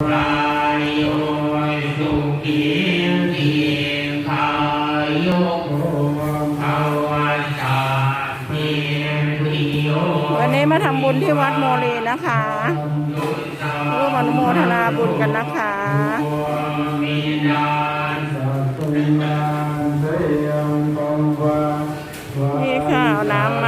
วันนี้มาทำบุญที่วัดโมลีนะคะร่วมอนุโมทนาบุญกันนะคะนี่ค่ะเอาน้ำมา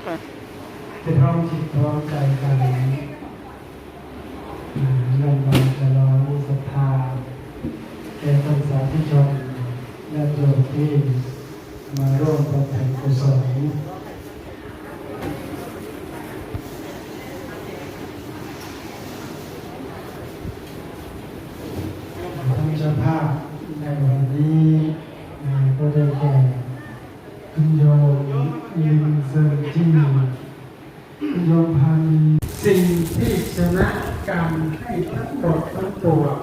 กเลยจะพร้อมจิตพร้อมใจกันเรื่องวันจะรอมีศรัทธาแก่คนสาธุชนและโยมที่มาร่วมประทานกุศลท่านเจ้าภาพในวันนี้ก็ได้แก่ เซอร์จีโยมพานีสิ่งที่ชนะกรรมให้ทั้งหมดทั้งปวง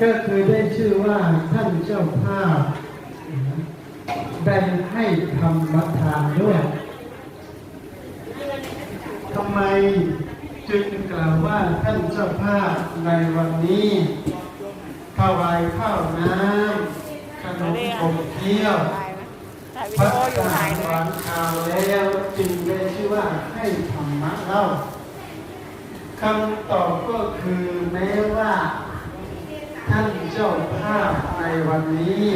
ก็คือได้ชื่อว่าท่านเจ้าภาพได้ให้ธรรมทานด้วยทำไมจึงกล่าวว่าท่านเจ้าภาพในวันนี้ถวายข้าวน้ำขนมขบเคี้ยว ถ่ายวิพระดีโออยู่หนหารเนี่หวายข่าวแล้วจึงได้ชื่อว่าให้ธรรมะเล่าคำตอบก็คือแม้ว่า ท่านเจ้าภาพในวันนี้